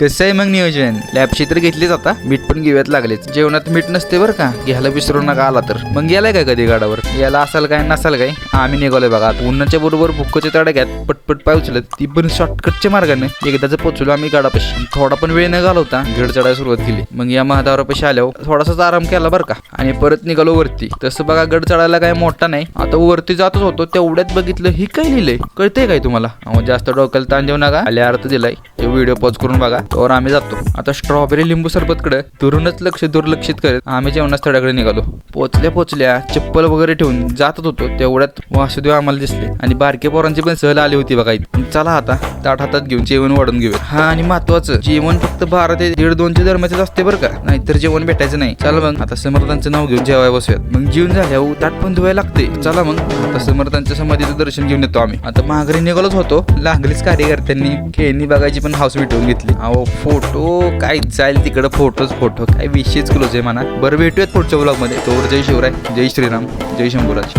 कसं आहे मग नियोजन? लॅबशी तर घेतलीच आता. मीठ पण घेऊयात लागलेच. जेवणात मीठ नसते बरं का? घ्यायला विसरू नका आला तर. मग गेलाय का कधी गाडावर? याला असाल काय नसाल काय? आम्ही निघालोय बघा. आता उन्हाच्या बरोबर भुक्कोच्या तडाख्यात पटपट पाय उचलत. ती पण शॉर्टकटच्या मार्गाने. एकदाच पोचलो आम्ही गाडापाशी. थोडा पण वेळ न घालवता गड चढायला सुरुवात केली. मग या महादारापाशी आल्यावर थोडासाच आराम केला बरं का? आणि परत निघालो वरती. तसं बघा गड चढायला काय मोठा नाही. आता वरती जातच होतो. तेवढ्यात बघितलं ही काय लिहिलंय? कळतंय काय तुम्हाला? अहो, जास्त डोक्याला ताण देऊ नका. आल्या अर्थ दिलाय. व्हिडिओ पॉज करून बघा. तर आम्ही जातो. आता स्ट्रॉबेरी लिंबू सरबतकडे दुरूनच लक्ष दुर्लक्षित करत आम्ही जेवणा स्थळाकडे निघालो. पोचल्या पोचल्या चप्पल वगैरे ठेवून जातच होतो तेवढ्यात वासुदेव आम्हाला दिसले आणि बारके पोरांची पण सहल आली होती बघा चला आता ताट हातात घेऊन जेवण वाढून घेऊया. हा आणि महत्वाचं जेवण फक्त बारा ते दीड दोनच्या दरम्यानच असते बरं का. नाहीतर जेवण भेटायचं नाही. चला मग आता समर्थांचं नाव घेऊन जेवाय बसूयात. मग जेवण झाल्यावर ताट पण धुवायला लागते. चला मग आता समर्थांच्या समाधीचं दर्शन घेऊन येतो आम्ही. आता माघारी निघालोच होतो. लागलीच कार्यकर्त्यांनी खेळणी बघायची पण हाऊस भेटवून घेतली. अहो फोटो काय जाईल तिकडं फोटोच फोटो काय विषयच क्लोज आहे म्हणा. बरं भेटूयात पुढच्या ब्लॉगमध्ये तोवर जय शिवराय जय श्रीराम जय शंभूराज.